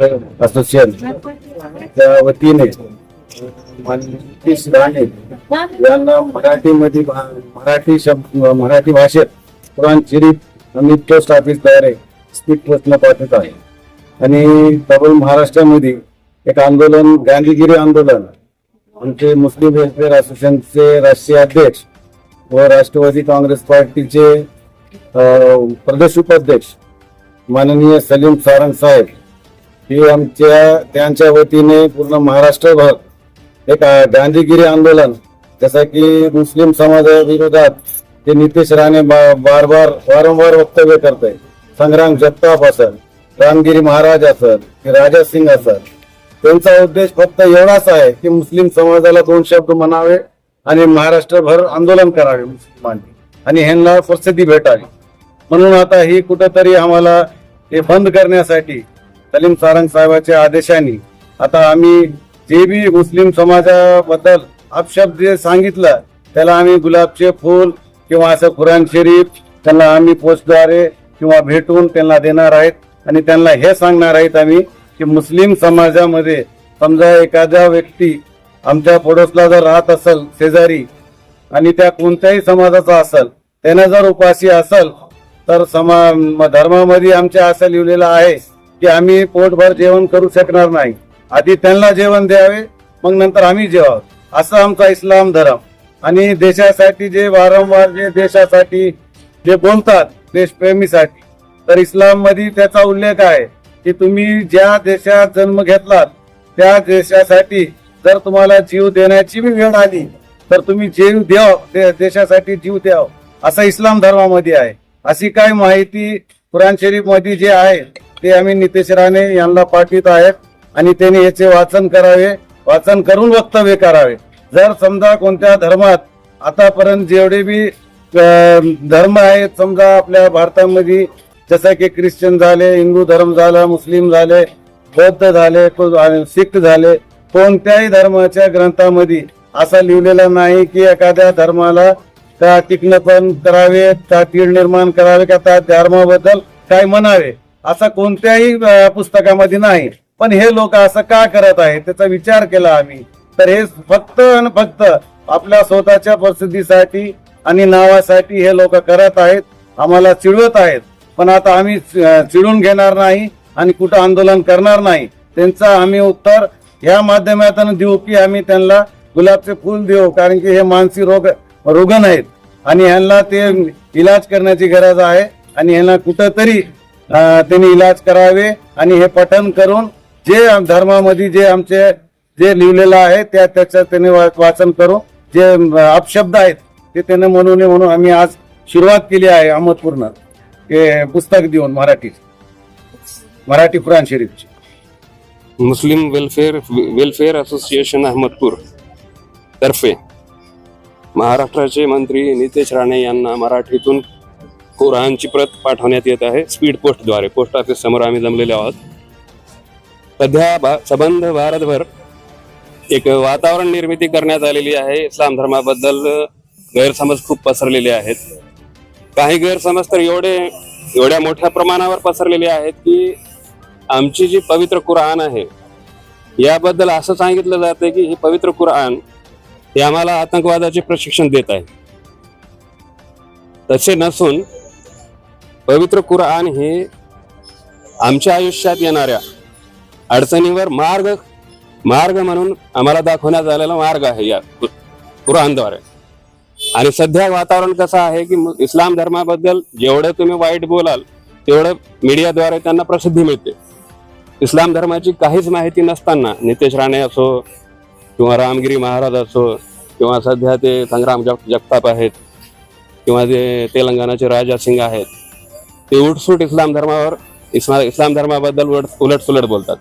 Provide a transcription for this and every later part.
Association त्या वतीने माननीय राणे यांना मराठीमध्ये मराठी शब्द मराठी भाषेत पुराण शरीफ अमित पोस्ट ऑफिसद्वारे स्पीड पोस्टनं पाठवत आहे आणि तबल महाराष्ट्रामध्ये एक आंदोलन गांधीगिरी आंदोलन आमचे मुस्लिम वेलफेअर असोसिएशनचे राष्ट्रीय अध्यक्ष व राष्ट्रवादी काँग्रेस पार्टीचे अं, प्रदेश उपाध्यक्ष माननीय सलीम सारंग साहेब हे आमच्या त्यांच्या वतीने पूर्ण महाराष्ट्रभर एक गांधीगिरी आंदोलन जसं की मुस्लिम समाजाविरोधात ते नितेश राणे बा- बार बार वारंवार वक्तव्य करत आहे संग्राम जगताप असल रामगिरी महाराज असल की राजा सिंग असल. त्यांचा उद्देश फक्त एवढाच आहे की मुस्लिम समाजाला दोन शब्द म्हणावे आणि महाराष्ट्रभर आंदोलन करावे मुस्लिमांनी आणि ह्यांना प्रसिद्धी भेटावी. म्हणून आता ही कुठंतरी आम्हाला हे बंद करण्यासाठी सलीम सारंग साहेबाच्या आदेशाने आता आम्ही जे बी मुस्लिम समाजाबद्दल अपशब्द जे सांगितलं त्याला आम्ही गुलाबचे फूल किंवा असं कुराण शरीफ त्यांना आम्ही पोस्टद्वारे किंवा भेटून त्यांना देणार आहेत. आणि त्यांना हे सांगणार आहेत आम्ही की मुस्लिम समाजामध्ये समजा एखादा व्यक्ती आमच्या पडोसला जर राहत असेल शेजारी आणि त्या कोणत्याही समाजाचा असेल त्याने जर उपाशी असेल तर समा म- धर्मामध्ये आमच्या असं लिहिलेलं आहे की आम्ही पोटभर जेवण करू शकणार नाही. आधी त्यांना जेवण द्यावे मग नंतर आम्ही जेवावं. असं आमचा इस्लाम धर्म. आणि देशासाठी जे वारंवार जे देशासाठी जे बोलतात देशप्रेमीसाठी तर इस्लाममध्ये त्याचा उल्लेख आहे की तुम्ही ज्या देशात जन्म घेतलात त्या देशासाठी जर तुम्हाला जीव देण्याची बी वेळ आली तर तुम्ही जीव द्याव दे- देशासाठी जीव द्याव. असं इस्लाम धर्मामध्ये आहे. अशी काय माहिती कुराण शरीफमध्ये जे आहे ते आम्ही नितेश राणे यांना पाठवित आहेत आणि त्यांनी याचे वाचन करावे वाचन करून वक्तव्य करावे. जर समजा कोणत्या धर्मात आतापर्यंत जेवढे बी धर्म आहेत समजा आपल्या भारतामध्ये जसं की ख्रिश्चन झाले हिंदू धर्म झाला मुस्लिम झाले बौद्ध झाले सिख शीख झाले कोणत्याही धर्माच्या ग्रंथामध्ये असं लिहिलेला नाही की एखाद्या धर्माला त्या टिकणपण करावे त्या तीळ निर्माण करावे का त्या धर्माबद्दल काय म्हणावे. असं कोणत्याही पुस्तकामध्ये नाही. पण हे लोक असं का करत आहेत त्याचा विचार केला आम्ही. तर हे फक्त आणि फक्त आपल्या स्वतःच्या प्रसिद्धीसाठी आणि नावासाठी हे लोक करत आहेत आम्हाला चिडवत आहेत. पण आता आम्ही चिडून घेणार नाही आणि कुठं आंदोलन करणार नाही. त्यांचं आम्ही उत्तर या माध्यमातून देऊ की आम्ही त्यांना गुलाबचे फूल देऊ कारण की हे मानसिक रोग रुग्ण आहेत. आणि ह्यांना ते इलाज करण्याची गरज आहे आणि ह्यांना कुठंतरी त्यांनी इलाज करावे आणि हे पठण करून जे धर्मामध्ये जे आमचे जे लिहिलेलं आहे त्या त्याचं त्यांनी वाचन करून जे अपशब्द आहेत ते त्याने म्हणू नये म्हणून आम्ही आज सुरुवात केली आहे अहमदपूर्ण हे पुस्तक देऊन Marathi Marathi Quran शरीफची. Muslim welfare welfare association Ahmadpur तर्फे महाराष्ट्राचे मंत्री नितेश राणे यांना मराठीतून कुराणची प्रत पाठवण्यात येत आहे. स्पीड पोस्टद्वारे. पोस्ट ऑफिस समोर आम्ही जमलेले आहोत. सध्या भा सबंध भारतभर एक वातावरण निर्मिती करण्यात आलेली आहे. इस्लाम धर्माबद्दल गैरसमज खूप पसरलेले आहेत. काही गैरसमज तर एवढे एवढ्या मोठ्या प्रमाणावर पसरलेले आहेत की आमची जी पवित्र कुराण आहे याबद्दल असं सांगितलं जातं की ही पवित्र कुराण हे आम्हाला आतंकवादाचे प्रशिक्षण देत आहे. तसे नसून पवित्र कुराण हे आमच्या आयुष्यात येणाऱ्या अडचणीवर मार्ग मार्ग म्हणून आम्हाला दाखवण्यात आलेला मार्ग आहे या कुराणद्वारे. आणि सध्या वातावरण कसं आहे की इस्लाम धर्माबद्दल जेवढं तुम्ही वाईट बोलाल तेवढं मीडियाद्वारे त्यांना प्रसिद्धी मिळते. इस्लाम धर्माची काहीच माहिती नसताना नितेश राणे असो किंवा रामगिरी महाराज असो किंवा सध्या ते संग्राम जग जगताप आहेत किंवा ते तेलंगणाचे राजा सिंग आहेत ते उठसूट इस्लाम धर्मावर इस्मा इस्लाम धर्माबद्दल उलट उलट सुलट बोलतात.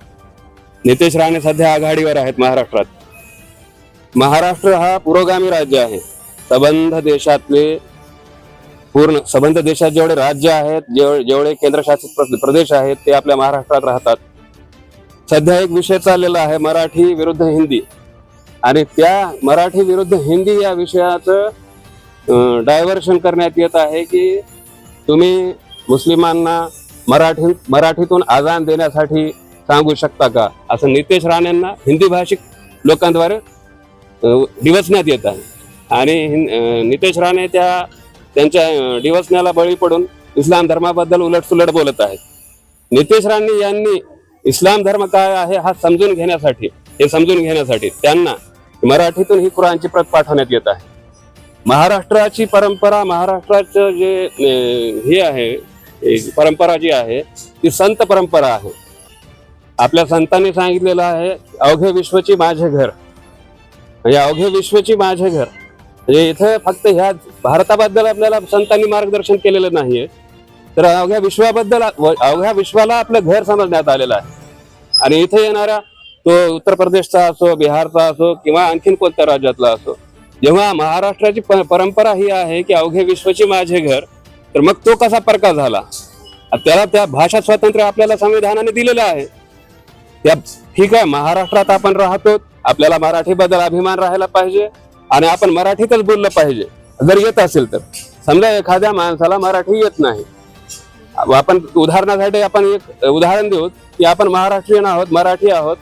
नितेश राणे सध्या आघाडीवर आहेत महाराष्ट्रात. महाराष्ट्र हा पुरोगामी राज्य आहे. सबंध देशातले पूर्ण संबंध देशात जेवढे राज्य आहेत जेव- जेवढे केंद्रशासित प्र- प्रदेश आहेत ते आपल्या महाराष्ट्रात राहतात. सध्या एक विषय चाललेला आहे मराठी विरुद्ध हिंदी. आणि त्या मराठी विरुद्ध हिंदी या विषयाचं डायव्हर्शन करण्यात येत आहे की तुम्ही मुस्लिमांना मराठी मराठीतून आजान देण्यासाठी सांगू शकता का? असं नितेश राणेंना हिंदी भाषिक लोकांद्वारे डिवचण्यात येत आहे. आणि नितेश राणे त्या त्यांच्या डिवचण्याला बळी पडून इस्लाम धर्माबद्दल उलटसुलट बोलत आहेत. नितेश राणे यांनी इस्लाम धर्म काय आहे हा समजून घेण्यासाठी हे समजून घेण्यासाठी त्यांना मराठीतून ही कुराणची प्रत पाठवण्यात येत आहे. महाराष्ट्राची परंपरा महाराष्ट्राचं जे हे आहे एक परंपरा जी आहे ती संत परंपरा आहे. आपल्या संतांनी सांगितलेलं आहे अवघे विश्वची माझे घर. म्हणजे अवघे विश्वची माझे घर. म्हणजे इथं फक्त ह्या भारताबद्दल आपल्याला संतांनी मार्गदर्शन केलेलं नाहीये. तर अवघ्या विश्वाबद्दल अवघ्या विश्वाला आपलं घर समजण्यात आलेलं आहे. आणि इथे येणारा तो उत्तर प्रदेशचा असो बिहारचा असो किंवा आणखीन कोणत्या राज्यातला असो जेव्हा महाराष्ट्राची प- परंपरा ही आहे की अवघे विश्वची माझे घर तर मग तो कसा प्रकार झाला? त्याला त्या भाषा स्वातंत्र्य आपल्याला संविधानाने दिलेलं आहे. त्या ठीक आहे महाराष्ट्रात आपण राहतो आपल्याला मराठीबद्दल अभिमान राहायला पाहिजे आणि आपण मराठीतच बोललं पाहिजे. जर येत असेल तर. समजा एखाद्या माणसाला मराठी येत नाही. आपण उदाहरणासाठी आपण एक उदाहरण देऊ की आपण महाराष्ट्रीयन आहोत मराठी आहोत.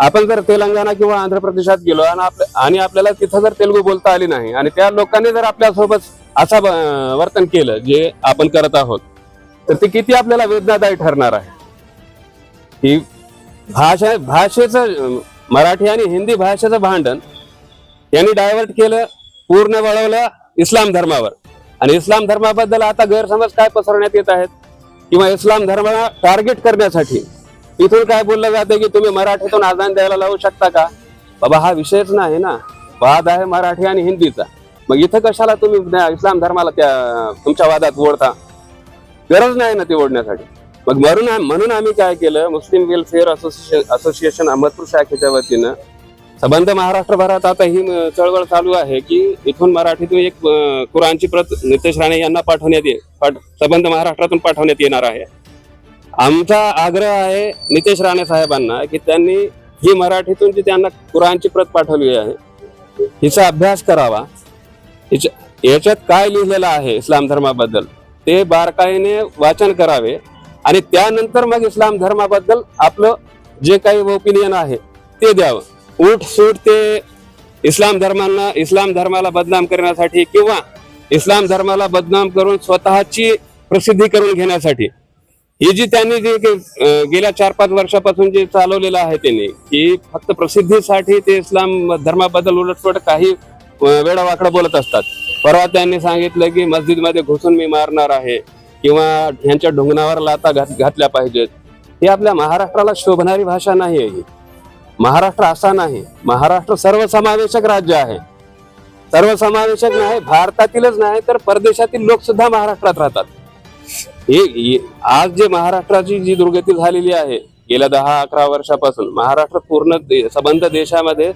आपण जर तेलंगणा किंवा आंध्र प्रदेशात गेलो आणि आणि आपल्याला तिथं जर तेलुगू बोलता आली नाही आणि त्या लोकांनी जर आपल्यासोबत असा वर्तन केलं जे आपण करत आहोत. तर ते किती आपल्याला वेदनादायी ठरणार आहे? ही भाषा भाषेचं मराठी आणि हिंदी भाषेचं भांडण यांनी डायव्हर्ट केलं पूर्ण वळवलं इस्लाम धर्मावर. आणि इस्लाम धर्माबद्दल आता गैरसमज काय पसरवण्यात येत आहेत? किंवा इस्लाम धर्माला टार्गेट करण्यासाठी इथून काय बोललं जातं की तुम्ही मराठीतून आजान द्यायला लावू शकता का? बाबा हा विषयच नाही ना. वाद आहे मराठी आणि हिंदीचा. मग इथं कशाला तुम्ही इस्लाम धर्माला त्या तुमच्या वादात ओढता? गरज नाही ना ती ओढण्यासाठी. मग म्हणून म्हणून आम्ही काय केलं Muslim welfare association association Ahmadpur शाखेच्या वतीनं संबंध महाराष्ट्रभरात आता ही चळवळ चालू आहे की इथून मराठीतून एक अं, कुराणची प्रत नितेश राणे यांना पाठवण्यात ये पाठ- संबंध महाराष्ट्रातून पाठवण्यात येणार आहे. आमचा आग्रह आहे नितेश राणे साहेबांना की त्यांनी ही मराठीतून जी त्यांना कुराणची प्रत पाठवली आहे हिचा अभ्यास करावा. याच्या याच्यात काय लिहिलेलं आहे इस्लाम धर्माबद्दल? ते बारकाईने वाचन करावे आणि त्यानंतर मग इस्लाम धर्माबद्दल आपलं जे काही ओपिनियन आहे ते द्यावं. उठ सूट ते इस्लाम धर्मांना इस्लाम धर्माला बदनाम करण्यासाठी किंवा इस्लाम धर्माला बदनाम करून स्वतःची प्रसिद्धी करून घेण्यासाठी. ही जी त्यांनी जे गेल्या चार पाच वर्षापासून जे चालवलेलं आहे त्यांनी की फक्त प्रसिद्धीसाठी ते इस्लाम धर्माबद्दल उलटपट काही वेडावाकडं बोलत असतात. परवा त्यांनी सांगितलं की मस्जिदमध्ये घुसून मी मारणार आहे किंवा ह्यांच्या ढुंगणावर लाता घात- घातल्या पाहिजेत. ही आपल्या महाराष्ट्राला शोभणारी भाषा नाही आहे ही. महाराष्ट्र असा नाही. महाराष्ट्र सर्वसमावेशक राज्य आहे. सर्वसमावेशक नाही भारतातीलच नाही तर परदेशातील लोक सुद्धा महाराष्ट्रात राहतात. हे आज जे महाराष्ट्राची जी दुर्गती झालेली आहे गेल्या दहा अकरा वर्षापासून महाराष्ट्र पूर्ण दे- संबंध देशामध्ये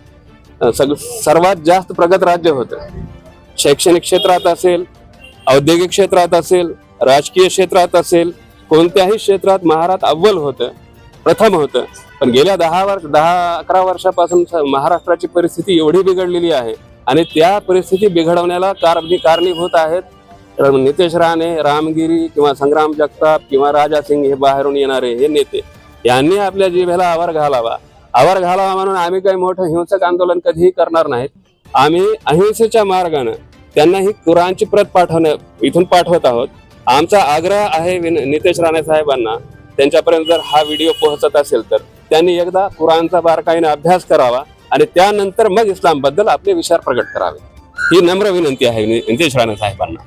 सग सर्वात जास्त प्रगत राज्य होतं. शैक्षणिक क्षेत्रात असेल औद्योगिक क्षेत्रात असेल राजकीय क्षेत्रात असेल कोणत्याही क्षेत्रात महाराष्ट्र अव्वल होतं प्रथम होतं. पण गेल्या दहा वर्ष दहा अकरा वर्षापासून स- महाराष्ट्राची परिस्थिती एवढी बिघडलेली आहे आणि त्या परिस्थिती बिघडवण्याला कारणी कारणीभूत आहेत नितेश राणे रामगिरी किंवा संग्राम जगताप किंवा राजा सिंग हे बाहेरून येणारे हे नेते यांनी आपल्या जिभेला आवार घालावा. आवार घालावा म्हणून आम्ही काही मोठं हिंसक आंदोलन कधीही करणार नाहीत. आम्ही अहिंसेच्या मार्गानं त्यांना ही कुराणची प्रत पाठवणं इथून पाठवत आहोत. आमचा आग्रह आहे विन- नितेश राणे साहेबांना त्यांच्यापर्यंत जर हा व्हिडिओ पोहोचत असेल तर त्यांनी एकदा कुराणचा बारकाईने अभ्यास करावा आणि त्यानंतर मग इस्लामबद्दल आपले विचार प्रकट करावे. ही नम्र विनंती आहे नितेश राणे साहेबांना.